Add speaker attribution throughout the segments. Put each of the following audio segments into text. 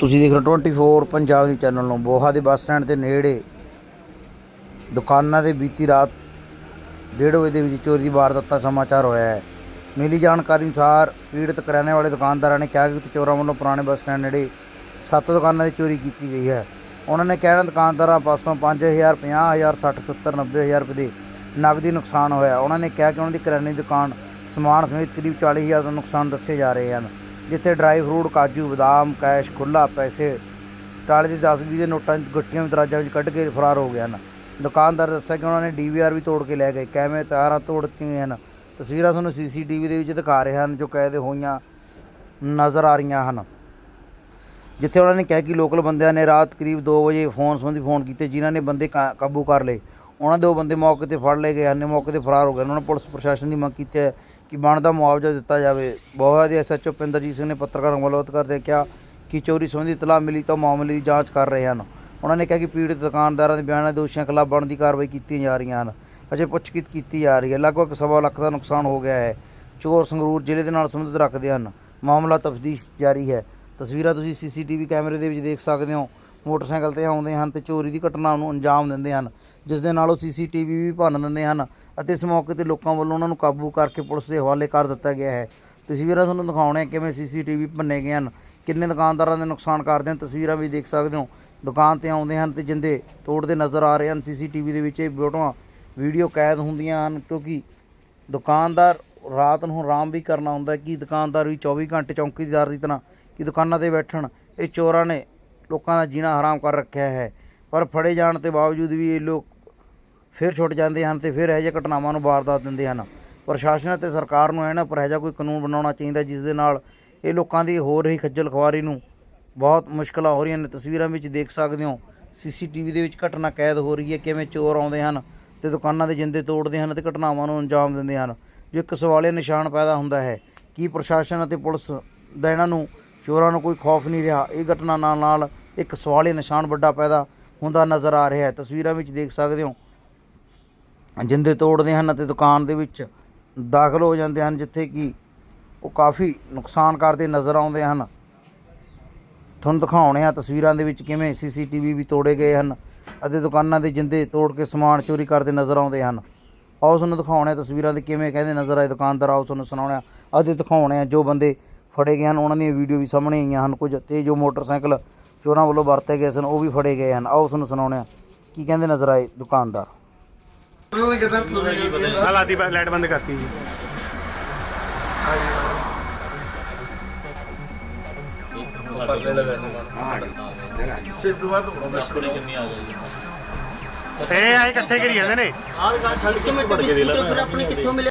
Speaker 1: ਤੁਸੀਂ ਦੇਖ ਰਹੇ ਹੋ 24 ਪੰਜਾਬ ਦੀ ਚੈਨਲ ਨੂੰ, ਬੋਹਾ ਦੇ ਬੱਸ ਸਟੈਂਡ ਦੇ ਨੇੜੇ, ਦੁਕਾਨਾਂ ਦੇ ਬੀਤੀ ਰਾਤ ਡੇਢ ਵਜੇ ਦੇ ਵਿੱਚ ਚੋਰੀ ਦੀ ਵਾਰਦਾਤ ਦਾ ਸਮਾਚਾਰ ਹੋਇਆ ਹੈ। ਮਿਲੀ ਜਾਣਕਾਰੀ ਅਨੁਸਾਰ ਪੀੜਤ ਕਰਿਆਨੇ ਵਾਲੇ ਦੁਕਾਨਦਾਰਾਂ ਨੇ ਕਿਹਾ ਕਿ ਚੋਰਾਂ ਵੱਲੋਂ ਪੁਰਾਣੇ ਬੱਸ ਸਟੈਂਡ ਨੇੜੇ ਸੱਤ ਦੁਕਾਨਾਂ ਦੀ ਚੋਰੀ ਕੀਤੀ ਗਈ ਹੈ। ਉਹਨਾਂ ਨੇ ਕਿਹਾ ਦੁਕਾਨਦਾਰਾਂ ਪਾਸੋਂ 5000 50000 60 70 90000 ਰੁਪਏ ਦੇ ਨਗਦੀ ਨੁਕਸਾਨ ਹੋਇਆ ਉਹਨਾਂ ਨੇ ਕਿਹਾ ਕਿ ਉਹਨਾਂ ਦੀ ਕਰਿਆਨੇ ਦੀ ਦੁਕਾਨ ਸਮਾਨ ਸਮੇਤ ਕਰੀਬ 40000 ਦਾ ਨੁਕਸਾਨ ਦੱਸੇ ਜਾ ਰਹੇ ਹਨ। ਜਿੱਥੇ ਡਰਾਈ ਫਰੂਟ, ਕਾਜੂ, ਬਦਾਮ, ਕੈਸ਼ ਖੁੱਲਾ ਪੈਸੇ ਟਾਲੇ ਦੇ 10 20 ਦੇ ਨੋਟਾਂ ਗੱਟੀਆਂ ਵੀ ਦਰਾਜਾਂ ਵਿੱਚ ਕੱਢ ਕੇ ਫਰਾਰ ਹੋ ਗਏ ਹਨ। ਦੁਕਾਨਦਾਰ ਦੱਸਿਆ ਕਿ ਉਹਨਾਂ ਨੇ ਡੀਵੀਆਰ ਵੀ ਤੋੜ ਕੇ ਲੈ ਗਏ। ਕੈਮਰੇ ਤਾਰਾਂ ਤੋੜ ਦਿੱਤੀਆਂ ਹਨ। ਤਸਵੀਰਾਂ ਤੁਹਾਨੂੰ ਸੀਸੀਟੀਵੀ ਦੇ ਵਿੱਚ ਦਿਖਾ ਰਹੇ ਹਨ, ਜੋ ਕੈਦ ਹੋਈਆਂ ਨਜ਼ਰ ਆ ਰਹੀਆਂ ਹਨ। ਜਿੱਥੇ ਉਹਨਾਂ ਨੇ ਕਿਹਾ ਕਿ ਲੋਕਲ ਬੰਦਿਆਂ ਨੇ ਰਾਤ ਕਰੀਬ 2 ਵਜੇ ਫੋਨ ਸੰਬੰਧੀ ਫੋਨ ਕੀਤੇ, ਜਿਨ੍ਹਾਂ ਨੇ ਬੰਦੇ ਕਾ- ਕਾਬੂ ਕਰ ਲਏ। ਉਹਨਾਂ ਦੇ ਉਹ ਬੰਦੇ ਮੌਕੇ ਤੇ ਫੜ ਲਏ ਗਏ ਹਨ, ਮੌਕੇ ਤੇ ਫਰਾਰ ਹੋ ਗਏ ਉਹਨਾਂ ਨੇ ਪੁਲਿਸ, ਪ੍ਰਸ਼ਾਸਨ ਦੀ ਮੰਗ ਕੀਤੀ ਹੈ ਕਿ ਬਣਦਾ ਮੁਆਵਜ਼ਾ ਦਿੱਤਾ ਜਾਵੇ। ਬੋਹਾ ਦੇ ਐਸਐਚਓ ਪਿੰਦਰਜੀਤ ਸਿੰਘ ਨੇ ਪੱਤਰਕਾਰਾਂ ਨੂੰ ਗੱਲਬਾਤ ਕਰਦੇ ਕਿਹਾ ਕਿ ਚੋਰੀ ਸੰਬੰਧੀ ਇਤਲਾਹ ਮਿਲੀ ਤਾਂ ਮਾਮਲੇ ਦੀ ਜਾਂਚ ਕਰ ਰਹੇ ਹਨ। ਉਹਨਾਂ ਨੇ ਕਿਹਾ ਕਿ ਪੀੜਤ ਦੁਕਾਨਦਾਰਾਂ ਦੇ ਬਿਆਨਾਂ ਦੇ ਦੋਸ਼ੀਆਂ ਖਿਲਾਫ ਬਣਦੀ ਕਾਰਵਾਈ ਕੀਤੀ ਜਾ ਰਹੀਆਂ ਹਨ। ਅਜੇ ਪੁੱਛਗਿੱਛ ਕੀਤੀ ਜਾ ਰਹੀ ਹੈ। ਲਗਭਗ ਸਵਾ ਲੱਖ ਦਾ ਨੁਕਸਾਨ ਹੋ ਗਿਆ ਹੈ। ਚੋਰ ਸੰਗਰੂਰ ਜ਼ਿਲ੍ਹੇ ਦੇ ਨਾਲ ਸੰਬੰਧਿਤ ਰੱਖਦੇ ਹਨ। ਮਾਮਲਾ ਤਫਤੀਸ਼ ਜਾਰੀ ਹੈ। ਤਸਵੀਰਾਂ ਤੁਸੀਂ ਸੀਸੀਟੀਵੀ ਕੈਮਰੇ ਦੇ ਵਿੱਚ ਦੇਖ ਸਕਦੇ ਹੋ। ਮੋਟਰਸਾਈਕਲ ਤੇ ਆਉਂਦੇ ਹਨ ਤੇ ਚੋਰੀ ਦੀ ਘਟਨਾ ਨੂੰ ਅੰਜਾਮ ਦਿੰਦੇ ਹਨ, ਜਿਸ ਦੇ ਨਾਲ ਉਹ ਸੀਸੀਟੀਵੀ ਵੀ ਭੰਨ ਦਿੰਦੇ ਹਨ ਅਤੇ ਇਸ ਮੌਕੇ ਤੇ ਲੋਕਾਂ ਵੱਲੋਂ ਉਹਨਾਂ ਨੂੰ ਕਾਬੂ ਕਰਕੇ ਪੁਲਿਸ ਦੇ ਹਵਾਲੇ ਕਰ ਦਿੱਤਾ ਗਿਆ ਹੈ। ਤਸਵੀਰਾਂ ਤੁਹਾਨੂੰ ਦਿਖਾਉਣੇ ਕਿਵੇਂ ਸੀਸੀਟੀਵੀ ਭੰਨੇ ਗਏ ਹਨ, ਕਿੰਨੇ ਦੁਕਾਨਦਾਰਾਂ ਦੇ ਨੁਕਸਾਨ ਕਰਦੇ ਹਨ, ਤਸਵੀਰਾਂ ਵੀ ਦੇਖ ਸਕਦੇ ਹੋ। ਦੁਕਾਨ ਤੇ ਆਉਂਦੇ ਹਨ ਤੇ ਜਿੰਦੇ ਤੋੜਦੇ ਨਜ਼ਰ ਆ ਰਹੇ ਹਨ, ਸੀਸੀਟੀਵੀ ਦੇ ਵਿੱਚ ਇਹ ਫੋਟੋਆਂ ਵੀਡੀਓ ਕੈਦ ਹੁੰਦੀਆਂ ਹਨ, ਕਿਉਂਕਿ ਦੁਕਾਨਦਾਰ ਰਾਤ ਨੂੰ ਆਰਾਮ ਵੀ ਕਰਨਾ ਹੁੰਦਾ ਕਿ ਦੁਕਾਨਦਾਰ ਵੀ 24 ਘੰਟੇ ਚੌਕੀਦਾਰ ਦੀ ਤਰ੍ਹਾਂ ਕਿ ਦੁਕਾਨਾਂ ਤੇ ਬੈਠਣ, ਇਹ ਚੋਰਾਂ ਨੇ ਲੋਕਾਂ ਦਾ ਜੀਣਾ ਹਰਾਮ ਕਰ ਰੱਖਿਆ ਹੈ। ਪਰ ਫੜੇ ਜਾਣ ਤੇ ਬਾਵਜੂਦ ਵੀ ਇਹ ਲੋਕ ਫਿਰ ਛੁੱਟ ਜਾਂਦੇ ਹਨ ਤੇ ਫਿਰ ਇਹੋ ਜਿਹੇ ਘਟਨਾਵਾਂ ਨੂੰ ਵਾਰਦਾਤ ਦਿੰਦੇ ਹਨ। ਪ੍ਰਸ਼ਾਸਨ ਅਤੇ ਸਰਕਾਰ ਨੂੰ ਇਹਨਾਂ ਪਰ ਇਹੋ ਜਿਹਾ ਕੋਈ ਕਾਨੂੰਨ ਬਣਾਉਣਾ ਚਾਹੀਦਾ ਜਿਸ ਦੇ ਨਾਲ ਇਹ ਲੋਕਾਂ ਦੀ ਹੋ ਰਹੀ ਖੱਜਲ ਖੁਆਰੀ ਨੂੰ ਬਹੁਤ ਮੁਸ਼ਕਲਾਂ ਹੋ ਰਹੀਆਂ ਨੇ। ਤਸਵੀਰਾਂ ਵਿੱਚ ਦੇਖ ਸਕਦੇ ਹੋ, ਸੀਸੀਟੀਵੀ ਦੇ ਵਿੱਚ ਘਟਨਾ ਕੈਦ ਹੋ ਰਹੀ ਹੈ, ਕਿਵੇਂ ਚੋਰ ਆਉਂਦੇ ਹਨ ਤੇ ਦੁਕਾਨਾਂ ਦੇ ਜਿੰਦੇ ਤੋੜਦੇ ਹਨ ਤੇ ਘਟਨਾਵਾਂ ਨੂੰ ਅੰਜਾਮ ਦਿੰਦੇ ਹਨ। ਜੋ ਇੱਕ ਸਵਾਲੇ ਨਿਸ਼ਾਨ ਪੈਦਾ ਹੁੰਦਾ ਹੈ, ਕੀ ਪ੍ਰਸ਼ਾਸਨ ਅਤੇ ਪੁਲਿਸ ਦਾ ਇਹਨਾਂ ਨੂੰ ਚੋਰਾਂ ਨੂੰ ਕੋਈ ਖੌਫ ਨਹੀਂ ਰਿਹਾ। ਇਹ ਘਟਨਾ ਨਾਲ ਨਾਲ ਇੱਕ ਸਵਾਲੇ ਨਿਸ਼ਾਨ ਵੱਡਾ ਪੈਦਾ ਹੁੰਦਾ ਨਜ਼ਰ ਆ ਰਿਹਾ ਹੈ। ਤਸਵੀਰਾਂ ਵਿੱਚ ਦੇਖ ਸਕਦੇ ਹੋ। ਜਿੰਦੇ ਤੋੜਦੇ ਹਨ ਅਤੇ ਦੁਕਾਨ ਦੇ ਵਿੱਚ ਦਾਖਲ ਹੋ ਜਾਂਦੇ ਹਨ, ਜਿੱਥੇ ਕਿ ਉਹ ਕਾਫੀ ਨੁਕਸਾਨ ਕਰਦੇ ਨਜ਼ਰ ਆਉਂਦੇ ਹਨ। ਤੁਹਾਨੂੰ ਦਿਖਾਉਣੇ ਆ ਤਸਵੀਰਾਂ ਦੇ ਵਿੱਚ ਕਿਵੇਂ ਸੀਸੀਟੀਵੀ ਵੀ ਤੋੜੇ ਗਏ ਹਨ ਅਤੇ ਦੁਕਾਨਾਂ ਦੇ ਜਿੰਦੇ ਤੋੜ ਕੇ ਸਮਾਨ ਚੋਰੀ ਕਰਦੇ ਨਜ਼ਰ ਆਉਂਦੇ ਹਨ। ਆਓ ਤੁਹਾਨੂੰ ਦਿਖਾਉਣੇ ਆ ਤਸਵੀਰਾਂ ਦੇ ਕਿਵੇਂ ਕਹਿੰਦੇ ਨਜ਼ਰ ਆਏ ਦੁਕਾਨਦਾਰ। ਆਓ ਤੁਹਾਨੂੰ ਸੁਣਾਉਣੇ ਆ ਅਤੇ ਦਿਖਾਉਣੇ ਆ ਜੋ ਬੰਦੇ ਫੜੇ ਗਏ ਹਨ ਉਹਨਾਂ ਦੀਆਂ ਵੀਡੀਓ ਵੀ ਸਾਹਮਣੇ ਆਈਆਂ ਹਨ ਕੁਝ ਤੇ ਜੋ ਮੋਟਰਸਾਈਕਲ ਚੋਰਾਂ ਵੱਲੋਂ ਵਰਤੇ ਗਏ ਸਨ ਉਹ ਵੀ ਫੜੇ ਗਏ ਹਨ। ਆਓ ਤੁਹਾਨੂੰ ਸੁਣਾਉਣੇ ਆ ਕੀ ਕਹਿੰਦੇ ਨਜ਼ਰ ਆਏ ਦੁਕਾਨਦਾਰ?
Speaker 2: ਹਾਲਾਤੀ ਲਾਈਟ ਬੰਦ ਕਰਤੀ ਜੀ। ਇਹ ਆਏ ਇਕੱਠੇ ਕਰੀ ਜਾਂਦੇ ਨੇ।
Speaker 3: ਫਿਰ ਆਪਣੇ ਕਿੱਥੋਂ ਮਿਲੇ?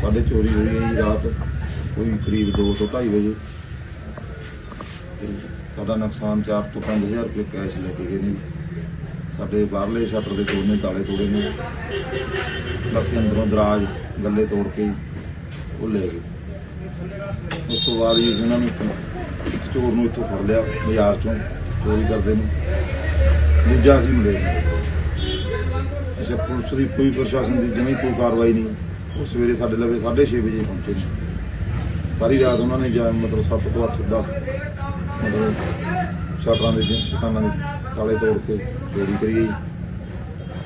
Speaker 4: ਸਾਡੇ ਚੋਰੀ ਹੋਈ ਹੈ ਜੀ ਰਾਤ। ਕੋਈ ਕਰੀਬ 2 ਤੋਂ 2:30 ਵਜੇ। ਤੇ ਸਾਡਾ ਨੁਕਸਾਨ 4 ਤੋਂ 5000 ਰੁਪਏ ਕੈਸ਼ ਲੈ ਕੇ ਗਏ ਨੇ ਸਾਡੇ ਬਾਹਰਲੇ ਸ਼ਟਰ ਦੇ ਤੋੜਨੇ, ਤਾਲੇ ਤੋੜੇ ਨੇ ਬਾਕੀ ਅੰਦਰੋਂ ਦਰਾਜ ਗੱਲੇ ਤੋੜ ਕੇ ਉਹ ਲੈ ਗਏ। ਉਸ ਤੋਂ ਬਾਅਦ ਜੀ ਉਹਨਾਂ ਨੂੰ ਇੱਕ- ਚੋਰ ਨੂੰ ਇੱਥੋਂ ਫੜ ਲਿਆ ਬਾਜ਼ਾਰ ਚੋਂ, ਚੋਰੀ ਕਰਦੇ ਨੂੰ। ਦੂਜਾ ਸੀ ਮਿਲੇ ਅੱਛਾ, ਪੁਲਿਸ ਦੀ ਕੋਈ ਪ੍ਰਸ਼ਾਸਨ ਦੀ ਜਮੀ ਕੋਈ ਕਾਰਵਾਈ ਨਹੀਂ। ਉਹ ਸਵੇਰੇ ਸਾਡੇ ਲਵੇ 6:30 ਵਜੇ ਪਹੁੰਚੇ ਨੇ। ਸਾਰੀ ਰਾਤ ਉਹਨਾਂ ਨੇ ਜਾਂ ਮਤਲਬ 7 ਤੋਂ 8 10 ਮਤਲਬ ਸ਼ਟਰਾਂ ਦੇ ਦੁਕਾਨਾਂ ਦੇ ਤਾਲੇ ਤੋੜ ਕੇ ਚੋਰੀ ਕਰੀ ਗਈ।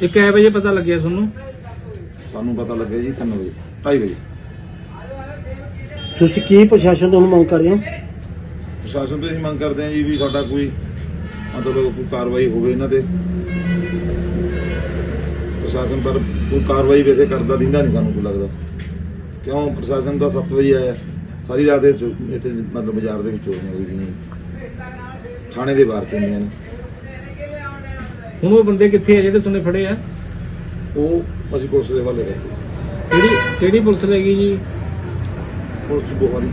Speaker 5: ਇਹ ਕਿੰਨੇ ਵਜੇ ਪਤਾ ਲੱਗਿਆ ਤੁਹਾਨੂੰ?
Speaker 4: ਸਾਨੂੰ ਪਤਾ ਲੱਗਿਆ ਜੀ 3 ਵਜੇ 2:30 ਵਜੇ।
Speaker 3: ਤੁਸੀਂ ਕੀ ਪ੍ਰਸ਼ਾਸਨ ਤੋਂ ਮੰਗ ਕਰ ਰਹੇ ਹੋ?
Speaker 4: ਪ੍ਰਸ਼ਾਸਨ ਤੋਂ ਅਸੀਂ ਮੰਗ ਕਰਦੇ ਹਾਂ ਜੀ ਵੀ ਸਾਡਾ ਕੋਈ ਮਤਲਬ ਕੋਈ ਕਾਰਵਾਈ ਹੋਵੇ ਇਹਨਾਂ ਤੇ। ਪ੍ਰਸ਼ਾਸਨ ਪਰ ਕੋਈ ਕਾਰਵਾਈ ਵੈਸੇ ਕਰਦਾ ਦਿੰਦਾ ਨਹੀਂ ਸਾਨੂੰ ਕੋਈ ਲੱਗਦਾ। ਕਿਉਂ? ਪ੍ਰਸ਼ਾਸਨ ਦਾ 7 ਵਜੇ ਆਇਆ। ਸਾਰੀ ਰਾਤ ਇਹ ਚੋ- ਇੱਥੇ ਮਤਲਬ ਬਾਜ਼ਾਰ ਦੇ ਵਿੱਚ ਚੋਰੀਆਂ ਹੋਈ ਗਈਆਂ ਥਾਣੇ ਦੇ ਬਾਹਰ ਚੋਰੀਆਂ ਨੇ।
Speaker 5: ਹੁਣ ਉਹ ਬੰਦੇ ਕਿੱਥੇ ਆ? ਜਿਹੜੇ ਤੁਹਾਨੂੰ ਫੜੇ ਆ?
Speaker 4: ਉਹ ਅਸੀਂ ਪੁਲਿਸ ਦੇ ਹਵਾਲੇ ਕਰਦੇ
Speaker 5: ਕਿਹੜੀ ਕਿਹੜੀ ਪੁਲਿਸ ਲੈ ਗਈ ਜੀ?
Speaker 4: ਪੁਲਿਸ ਬੋਹਾਰੀ।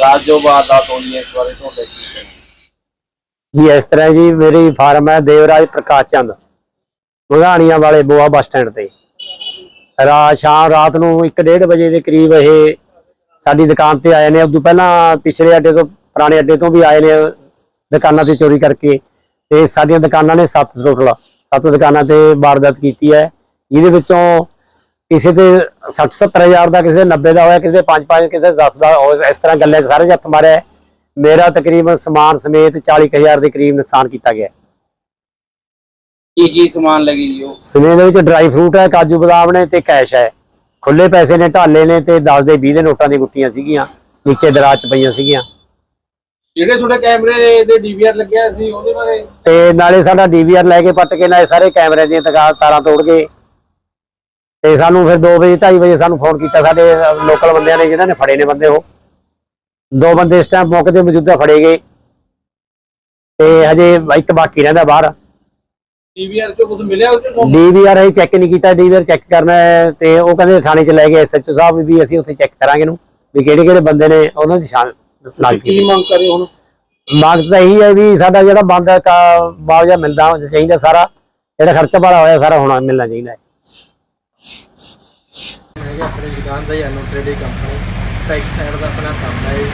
Speaker 6: ਰਾਤ ਜੋ ਵਾਰਦਾਤ ਹੋਈ ਹੈ ਇਸ ਬਾਰੇ ਤੁਹਾਡੇ ਕੀ ਕਹਿਣਾ?
Speaker 7: ਜੀ ਇਸ ਤਰ੍ਹਾਂ ਜੀ ਮੇਰੀ ਫਾਰਮ ਹੈ ਦੇਵਰਾਜ ਪ੍ਰਕਾਸ਼ ਚੰਦ। ਮਧਾਣੀਆਂ ਵਾਲੇ ਬੋਆ ਬੱਸ ਸਟੈਂਡ ਤੇ। ਰਾਤ ਸ਼ਾਮ ਰਾਤ ਨੂੰ 1:30 ਵਜੇ ਦੇ ਕਰੀਬ ਇਹ ਸਾਡੀ ਦੁਕਾਨ ਤੇ ਆਏ ਨੇ ਉਦੋਂ ਪਹਿਲਾਂ ਪਿਛਲੇ ਅੱਡੇ ਤੋਂ, ਪੁਰਾਣੇ ਅੱਡੇ ਤੋਂ ਵੀ ਆਏ ਨੇ ਦੁਕਾਨਾਂ ਤੇ ਚੋਰੀ ਕਰਕੇ। ਤੇ ਸਾਡੀਆਂ ਦੁਕਾਨਾਂ ਨੇ ਸੱਤ ਟੋਟਲ ਸੱਤ ਦੁਕਾਨਾਂ ਤੇ ਵਾਰਦਾਤ ਕੀਤੀ ਹੈ। ਜਿਹਦੇ ਵਿੱਚੋਂ ਕਿਸੇ ਤੇ 60 70 ਹਜ਼ਾਰ ਦਾ, ਕਿਸੇ ਦੇ 90 ਦਾ ਹੋਇਆ, ਕਿਸੇ ਦੇ 5 5 ਕਿਸੇ ਦੇ 10 ਦਾ ਹੋਇਆ ਇਸ ਤਰ੍ਹਾਂ ਗੱਲੇ ਸਾਰੇ 'ਚ ਹੱਥ ਮਾਰਿਆ ਮੇਰਾ ਤਕਰੀਬਨ ਸਮਾਨ ਸਮੇਤ 40 ਕੁ ਹਜ਼ਾਰ ਦੇ ਕਰੀਬ ਨੁਕਸਾਨ ਕੀਤਾ ਗਿਆ
Speaker 6: ਕੀ ਕੀ ਸਮਾਨ ਲੱਗੀ ਜੀ ਉਹ?
Speaker 7: ਸਮੇਤ ਦੇ ਵਿੱਚ ਡਰਾਈ ਫਰੂਟ ਹੈ ਕਾਜੂ ਬਦਾਮ ਨੇ ਤੇ ਕੈਸ਼ ਹੈ। ਖੁੱਲੇ ਪੈਸੇ ਨੇ ਢਾਲੇ ਨੇ ਤੇ 10 ਦੇ 20 ਦੇ ਨੋਟਾਂ ਦੀ ਗੁੱਟੀਆਂ ਸੀਗੀਆਂ ਨੀਚੇ ਦਰਾਜ 'ਚ ਪਈਆਂ ਸੀਗੀਆਂ।
Speaker 5: ਜਿਹੜੇ ਤੁਹਾਡੇ ਕੈਮਰੇ ਦੇ ਡੀਵੀਆਰ ਲੱਗਿਆ ਸੀ ਉਹਦੇ ਬਾਰੇ?
Speaker 7: ਤੇ ਨਾਲੇ ਸਾਡਾ ਡੀਵੀਆਰ ਲੈ ਕੇ ਪੱਟ ਕੇ ਨਾਲੇ ਸਾਰੇ ਕੈਮਰੇ ਦੀਆਂ ਤਗਾ- ਤਾਰਾਂ ਤੋੜ ਗਏ ਤੇ ਸਾਨੂੰ ਫਿਰ 2 ਵਜੇ 2:30 ਵਜੇ ਸਾਨੂੰ ਫੋਨ ਕੀਤਾ ਸਾਡੇ ਲੋਕਲ ਬੰਦਿਆਂ ਨੇ ਜਿਨ੍ਹਾਂ ਨੇ ਫੜੇ ਨੇ ਬੰਦੇ ਉਹ। ਦੋ ਬੰਦੇ ਇਸ ਟਾਈਮ ਮੌਕੇ ਤੇ ਮੌਜੂਦਾ ਫੜੇ ਗਏ। ਤੇ ਹਜੇ ਇੱਕ ਬਾਕੀ ਰਹਿੰਦਾ ਬਾਹਰ।
Speaker 5: ਡੀਵੀਆਰ ਚੋਂ ਕੁਝ ਮਿਲਿਆ ਉਹ ਚੋਂ?
Speaker 7: ਡੀਵੀਆਰ ਅਸੀਂ ਚੈੱਕ ਨਹੀਂ ਕੀਤਾ ਡੀਵੀਆਰ ਚੈੱਕ ਕਰਨਾ ਹੈ ਤੇ ਉਹ ਕਹਿੰਦੇ ਥਾਣੇ ਚ ਲੈ ਗਏ ਐਸਐਚਓ ਸਾਹਿਬ ਵੀ ਅਸੀਂ ਉੱਥੇ ਚੈੱਕ ਕਰਾਂਗੇ ਨੂੰ ਵੀ ਕਿਹੜੇ ਕਿਹੜੇ ਬੰਦੇ ਨੇ ਉਹਨਾਂ ਦੀ ਸ਼ਾਨ ਸਨਾਖਤ
Speaker 3: ਕੀ ਮੰਗ ਕਰ ਹੁਣ?
Speaker 7: ਮੰਗ ਤਾਂ ਇਹੀ ਹੈ ਵੀ ਸਾਡਾ ਜਿਹੜਾ ਬੰਦਾ ਮੁਆਵਜ਼ਾ ਮਿਲਦਾ ਹੋਣਾ ਚਾਹੀਦਾ ਸਾਰਾ ਜਿਹੜਾ ਖਰਚਾ ਵਾਲਾ ਹੋਇਆ ਸਾਰਾ ਹੋਣਾ ਮਿਲਣਾ ਚਾਹੀਦਾ ਹੈ।
Speaker 8: ਹੈਗੇ ਆਪਣੀ ਦੁਕਾਨ ਦਾ ਹੀ ਐਨੋ ਟ੍ਰੇਡਿੰਗ ਕੰਪਨੀ ਟੈਕ ਸਾਈਡ ਦਾ ਆਪਣਾ ਕੰਮ ਹੈ ਜੀ।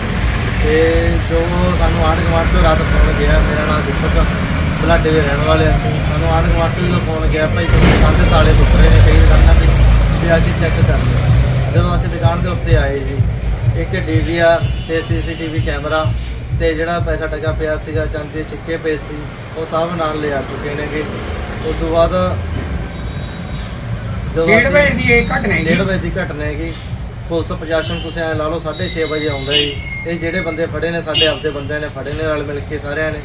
Speaker 8: ਤੇ ਜੋ ਸਾਨੂੰ ਗੁਆਂਢ ਤੋਂ ਰਾਤ ਫੋਨ ਗਿਆ ਮੇਰਾ ਨਾਮ ਦੀਪਕ। ਬਲਾਡੇ ਦੇ ਰਹਿਣ ਵਾਲੇ ਅਸੀਂ ਸਾਨੂੰ ਆਂਢ ਗੁਆਂਢ ਤੋਂ ਜਦੋਂ ਫੋਨ ਗਿਆ ਭਾਈ ਤੁਹਾਡੀ ਦੇ ਤਾਲੇ ਟੁੱਟ ਰਹੇ ਨੇ ਕਈ ਦੁਕਾਨਾਂ ਤੇ ਤੇ ਅੱਜ ਚੈੱਕ ਕਰ ਲਿਆ। ਜਦੋਂ ਅਸੀਂ ਦੁਕਾਨ ਦੇ ਉੱਤੇ ਆਏ ਜੀ ਇੱਕ ਡੀਵੀਆਰ ਤੇ ਸੀਸੀਟੀਵੀ ਕੈਮਰਾ ਤੇ ਜਿਹੜਾ ਪੈਸਾ ਟਕਾ ਪਿਆ ਸੀਗਾ ਚਾਂਦੀ ਦੇ ਸਿੱਕੇ ਪਏ ਸੀ ਉਹ ਸਭ ਨਾਲ ਲਿਆ ਚੁੱਕੇ ਨੇਗੇ। ਉਸ ਤੋਂ ਬਾਅਦ ਜਦੋਂ
Speaker 5: ਡੇਢ ਵਜੇ ਦੀ ਇਹ ਘਟਨਾ ਹੈ
Speaker 8: ਡੇਢ ਵਜੇ ਦੀ ਘਟਨਾ ਹੈਗੀ। ਪੁਲਿਸ ਪ੍ਰਸ਼ਾਸਨ ਤੁਸੀਂ ਐ ਲਾ ਲਓ 6:30 ਵਜੇ ਆਉਂਦਾ ਜੀ। ਇਹ ਜਿਹੜੇ ਬੰਦੇ ਫੜੇ ਨੇ ਸਾਡੇ ਆਪਦੇ ਬੰਦਿਆਂ ਨੇ ਫੜੇ ਨੇ ਨਾਲ ਮਿਲ ਕੇ ਸਾਰਿਆਂ ਨੇ।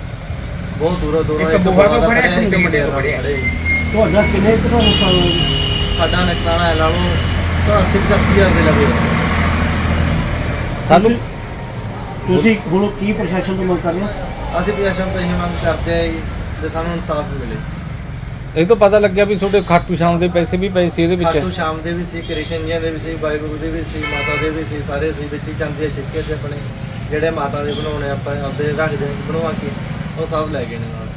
Speaker 8: ਬਹੁਤ ਦੂਰੋਂ ਦੂਰੋਂ
Speaker 5: ਇੱਕ ਬੋਹਾ ਤੋਂ ਫੜਿਆ,
Speaker 8: ਇੱਕ ਮੁੰਡੇ ਦਾ
Speaker 5: ਫੜਿਆ।
Speaker 8: ਜੀ।
Speaker 3: ਤੁਹਾਡਾ ਕਿੰਨੇ ਕੁ ਦਾ ਨੁਕਸਾਨ ਹੋਇਆ ਜੀ?
Speaker 8: ਸਾਡਾ ਨੁਕਸਾਨ ਲਾ ਲਓ 80 ਹਜ਼ਾਰ ਦੇ ਲਵੇ
Speaker 3: ਸਾਨੂੰ ਤੁਸੀਂ ਹੁਣ ਕੀ ਪ੍ਰਸ਼ਾਸਨ ਤੋਂ ਮੰਗ ਕਰ ਰਹੇ ਹੋ
Speaker 8: ਅਸੀਂ ਪ੍ਰਸ਼ਾਸਨ ਤੋਂ ਇਹ ਮੰਗ ਕਰਦੇ ਆ ਜੀ ਤੇ ਸਾਨੂੰ ਇਨਸਾਫ ਮਿਲੇ
Speaker 5: ਇਹ ਤੋਂ ਪਤਾ ਲੱਗਿਆ ਵੀ ਤੁਹਾਡੇ ਖਾਟੂ ਸ਼ਾਮ ਦੇ ਪੈਸੇ ਵੀ ਪਏ ਸੀ ਇਹਦੇ ਵਿੱਚ
Speaker 8: ਖਾਟੂ ਸ਼ਾਮ ਦੇ ਵੀ ਸੀ ਕ੍ਰਿਸ਼ਨ ਜੀਆਂ ਦੇ ਵੀ ਸੀ ਵਾਹਿਗੁਰੂ ਦੇ ਵੀ ਸੀ ਮਾਤਾ ਦੇ ਵੀ ਸੀ ਸਾਰੇ ਸੀ ਵਿੱਚ ਹੀ ਚਾਂਦੀ ਸਿੱਕੇ ਤੇ ਆਪਣੇ ਜਿਹੜੇ ਮਾਤਾ ਦੇ ਬਣਾਉਣੇ ਆਪਾਂ ਆਪਦੇ ਰੱਖਦੇ ਬਣਵਾ ਕੇ ਉਹ ਸਭ ਲੈ ਗਏ ਨੇ ਨਾਲ।